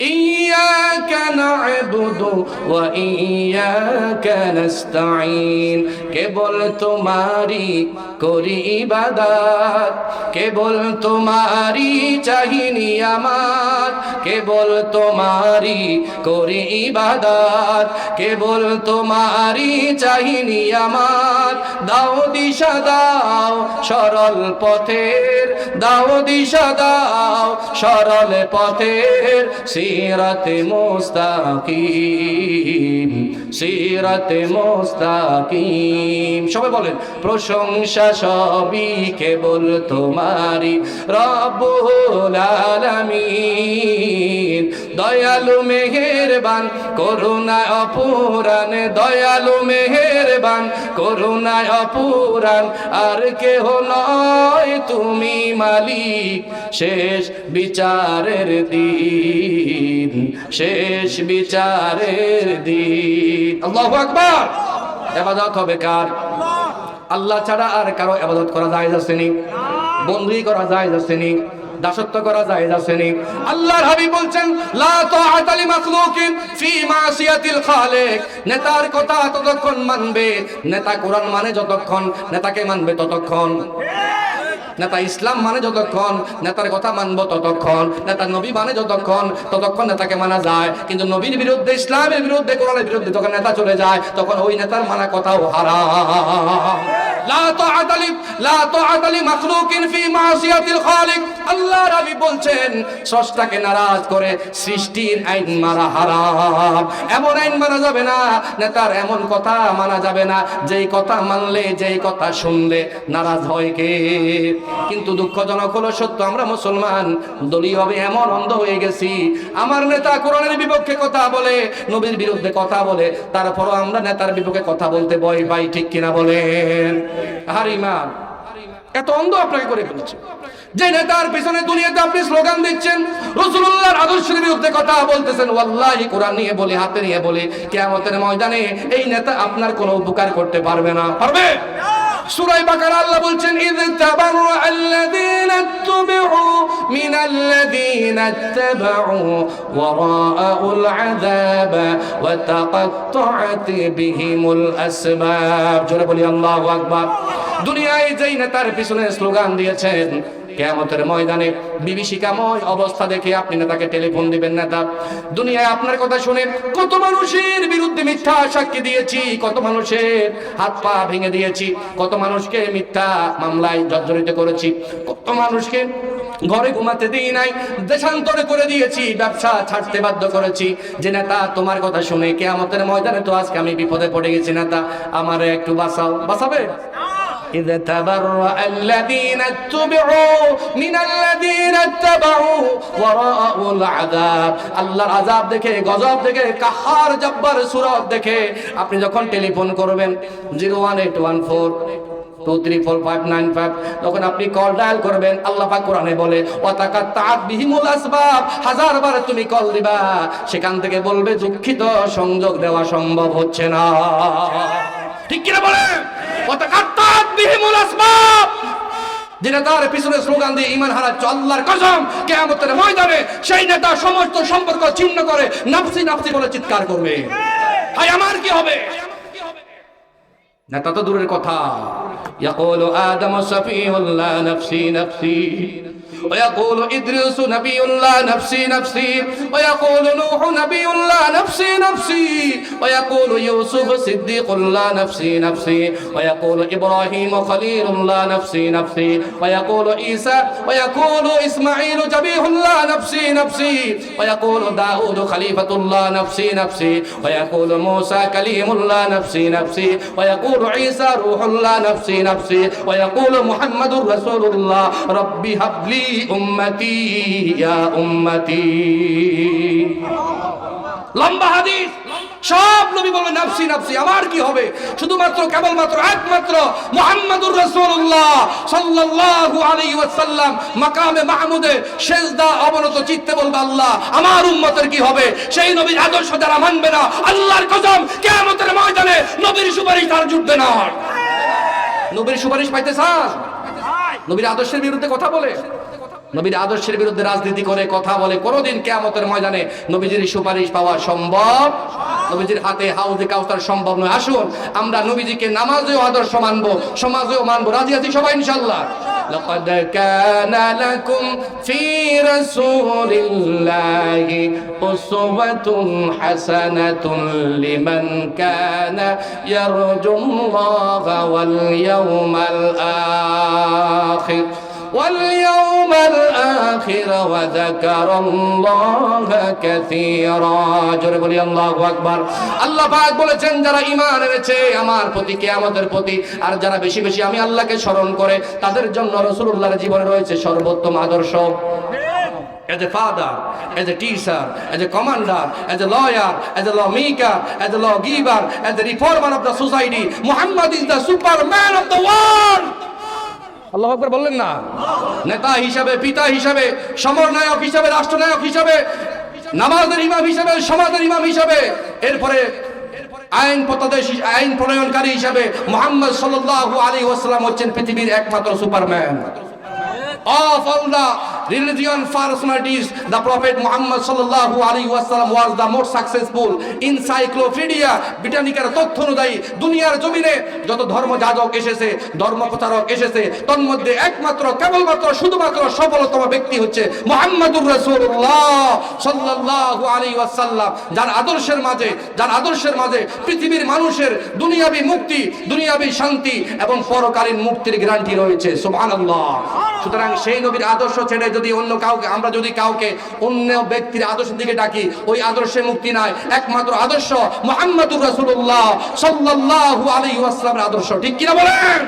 إياك نعبد وإياك نستعين কেবল তোমারি করি ইবাদত কেবল তোমারি চাহিনি আমার কেবল তোমারি করি ইবাদত কেবল তোমারি চাহিনি আমার দাও দিশা দাও সরল পথের দাও দিশা দাও সরল পথের সিরাতে মুস্তাকিম সিরাতে মুস্তাকিম। সবাই বলেন প্রশংসা সবই কেবল তোমারি রব্বুল আলামিন। দয়ালু মেহেরবান, করুণায় অপুরান দয়ালু মেহেরবান, করুণায় অপুরান আর কেহ নয় তুমি মালিক। শেষ বিচারের দিন, শেষ বিচারের দিন। আল্লাহু আকবার! এবাদত হবে কার? আল্লাহ ছাড়া আর কারও আবাদত করা যায় যাচ্ছেনি বন্দি করা যায় যাচ্ছেনি দাসত্ব করা যায় যাচ্ছেনি আল্লাহর হাবিব বলছেন, লা তাআতা লি মাখলুকিন ফি মাসিয়াতিল খালিক। নেতার কথা ততক্ষণ মানবে। নেতা কোরআন মানে যতক্ষণ, নেতাকে মানবে ততক্ষণ। নেতা ইসলাম মানে যতক্ষণ, নেতার কথা মানবো ততক্ষণ। নেতা নবী মানে যতক্ষণ, ততক্ষণ নেতাকে মানা যায়। কিন্তু নবীর বিরুদ্ধে, ইসলামের বিরুদ্ধে, কোরআনের বিরুদ্ধে যখন নেতা চলে যায়, তখন ওই নেতার মানা কথাও হারাম। লা তাআতা লি, লা তাআতা লি মাখলুকিন ফি মাসিয়াতিল খালিক। আল্লাহ রাবি বলছেন, স্রষ্টাকে নারাজ করে সৃষ্টির আইন মারা হারাম। এমন আইন মানা যাবে না, নেতার এমন কথা মানা যাবে না। যেই কথা মানলে, যেই কথা শুনলে নারাজ হয় কে? কিন্তু দুঃখজনক হলো সত্য, আমরা মুসলমান দলীয়ভাবে এমন অন্ধ হয়ে গেছি। আমার নেতা কোরআনের বিপক্ষে কথা বলে, নবীর বিরুদ্ধে কথা বলে, তারপরও আমরা নেতার বিপক্ষে কথা বলতে ভয় পাই, ঠিক কিনা বলেন? হারিমান এত অন্ধ আপনাকে করে ফেলছে। যে নেতার পিছনে দুনিয়াতে আপনি স্লোগান দিচ্ছেন রসুল্লাহর আদর্শের বিরুদ্ধে কথা বলতেছেন, ওয়াল্লাহি কোরআন নিয়ে বলি, হাতে নিয়ে বলি, কেয়ামতের ময়দানে এই নেতা আপনার কোনো উপকার করতে পারবে না। পারবে? সূরা বাকারা আল্লাহ বলছেন ইদ তাবাররা আল্লাযীনা তুবিউ মিনাল্লাযীনা তাবাউ ওয়ারাআউল আযাব ওয়া তাকাত্তাআত বিহিমুল আসবাব। জোরে বলি, আল্লাহু আকবার। দুনিয়ায় যেই নেতার পিছনে স্লোগান দিয়েছেন কেয়ামতের ময়দানে বিভীষিকাময় অবস্থা দেখে আপনি নেতাকে টেলিফোন দিবেন না নেতা। দুনিয়ায় আপনার কথা শুনে কত মানুষের বিরুদ্ধে মিথ্যা সাক্ষী দিয়েছি, কত মানুষের হাত পা ভেঙে দিয়েছি, কত মানুষকে মিথ্যা মামলায় জর্জরিত করেছি, কত মানুষকে ঘরে ঘুমাতে দিই নাই, দেশান্তরে করে দিয়েছি, ব্যবসা ছাড়তে বাধ্য করেছি। যে নেতা, তোমার কথা শুনে কেয়ামতের ময়দানে তো আজকে আমি বিপদে পড়ে গেছি, নেতা। আমার একটু বাঁচাও। বাঁচাবে? إذ تبرأ الذين اتبعوا من الذين اتبعوا ورأوا العذاب আল্লাহর আযাব দেখে গজব দেখে কাহার জব্বার সুরত দেখে আপনি যখন টেলিফোন করবেন zero one eight one four two three four five nine five তখন আপনি কল ডায়াল করবেন আল্লাহ পাক কোরআনে বলে অতাকাত তাআত বিহিমুল আসবাব হাজার বার তুমি কল দিবা সেখান থেকে বলবে দুঃখিত সংযোগ দেওয়া সম্ভব হচ্ছে না ঠিক কিনা বলেন অতাকাত যেটা তার পিছনে স্লোগান দিয়ে ইমান হারাচ্ছে, আল্লাহর কসম, কেয়ামতের ময়দানে সেই নেতা সমস্ত সম্পর্ক ছিন্ন করে নাফসি নাফসি বলে চিৎকার করবে। হাই আমার কি হবে? নেতা তো দূরের কথা। ইয়াকুলু আদম সাফিউল্লাহ নাফসি নাফসি। ويقول إدريس نبي الله نفسي نفسي ويقول نوح نبي الله نفسي نفسي ويقول يوسف صديق الله نفسي نفسي ويقول إبراهيم خليل الله نفسي نفسي ويقول عيسى ويقول إسماعيل جبيه الله نفسي نفسي ويقول داود خليفة الله نفسي نفسي ويقول موسى كليم الله نفسي نفسي ويقول عيسى روح الله نفسي نفسي ويقول محمد رسول الله ربي هب لي উম্মতি, ইয়া উম্মতি। লম্বা হাদিস, সব নবী বলবে, নাফসি নাফসি, আমার কি হবে? শুধুমাত্র, কেবলমাত্র, একমাত্র মোহাম্মদুর সাল্লাল্লাহু আলাইহি ওয়াসাল্লাম মাকামে মাহমুদে সেজদা অবনত চিত্তে বলবে আল্লাহ, আমার উম্মতের কি হবে? সেই নবীর আদর্শ যারা মানবে না, আল্লাহর কসম, কিয়ামতের ময়দানে নবীর সুপারিশ তার জুটবে না। নবীর সুপারিশ পাইতে চান? নবীর আদর্শের বিরুদ্ধে কথা বলে। নবীর আদর্শের বিরুদ্ধে রাজনীতি করে কথা বলে কোনোদিন কেয়ামতের ময়দানে নবীজির সুপারিশ পাওয়া সম্ভব নবীজির হাতে হাউজে কাউসার সম্ভব নয় আসুন আমরা নবীজিকে নামাজেও আদর্শ মানবো সমাজেও মানবো রাজি আছি সবাই ইনশাল্লাহ لقد كان لكم في رسول الله أسوة حسنة لمن كان يرجو الله واليوم الآخر واليوم الآخر وذكر الله كثيرا জোরে বলি আল্লাহু আকবার আল্লাহ পাক বলেছেন যারা ঈমান এনেছে আমার প্রতি কিয়ামতের প্রতি আর যারা বেশি বেশি আমি আল্লাহকে স্মরণ করে তাদের জন্য রাসূলুল্লাহর জীবনে রয়েছে সর্বোত্তম আদর্শ as a father, as a teacher, as a commander, as a lawyer, as a lawmaker, as a lawgiver, as a reformer of the society. Muhammad is the superman of the world. আল্লাহ আকবর বললেন না। নেতা হিসাবে, পিতা হিসাবে, সমরনায়ক হিসাবে, রাষ্ট্রনায়ক হিসাবে, নামাজের ইমাম হিসাবে, সমাজের ইমাম হিসাবে, এরপরে আইন পতাদেশ আইন প্রণয়নকারী হিসাবে মোহাম্মদ সাল্লাল্লাহু আলাইহি ওয়াসাল্লাম হচ্ছেন পৃথিবীর একমাত্র superman. Of all the religion personalities, the Prophet Muhammad sallallahu alaihi wasallam was the most successful. Encyclopedia ব্রিটানিকার তথ্য অনুযায়ী দুনিয়ার জমিনে যত ধর্ম যাজক এসেছে ধর্ম প্রচারক এসেছে তন্মধ্যে একমাত্র কেবলমাত্র শুধুমাত্র সফলতম ব্যক্তি হচ্ছে মোহাম্মদুর রাসূলুল্লাহ সাল্লাল্লাহু আলাইহি ওয়াসাল্লাম। যার আদর্শের মাঝে যার আদর্শের মাঝে পৃথিবীর মানুষের দুনিয়াবি মুক্তি দুনিয়াবি শান্তি এবং পরকালীন মুক্তির গ্যারান্টি রয়েছে। সুবহানাল্লাহ। সুতরাং সেই নবীর আদর্শ ছেড়ে যদি অন্য কাউকে, আমরা যদি কাউকে অন্য ব্যক্তির আদর্শের দিকে ডাকি, ওই আদর্শে মুক্তি নাই। একমাত্র আদর্শ মোহাম্মদুর রাসুল্লাহ সাল্লাহ আলী আসলামের আদর্শ। ঠিক কিনা বলেন?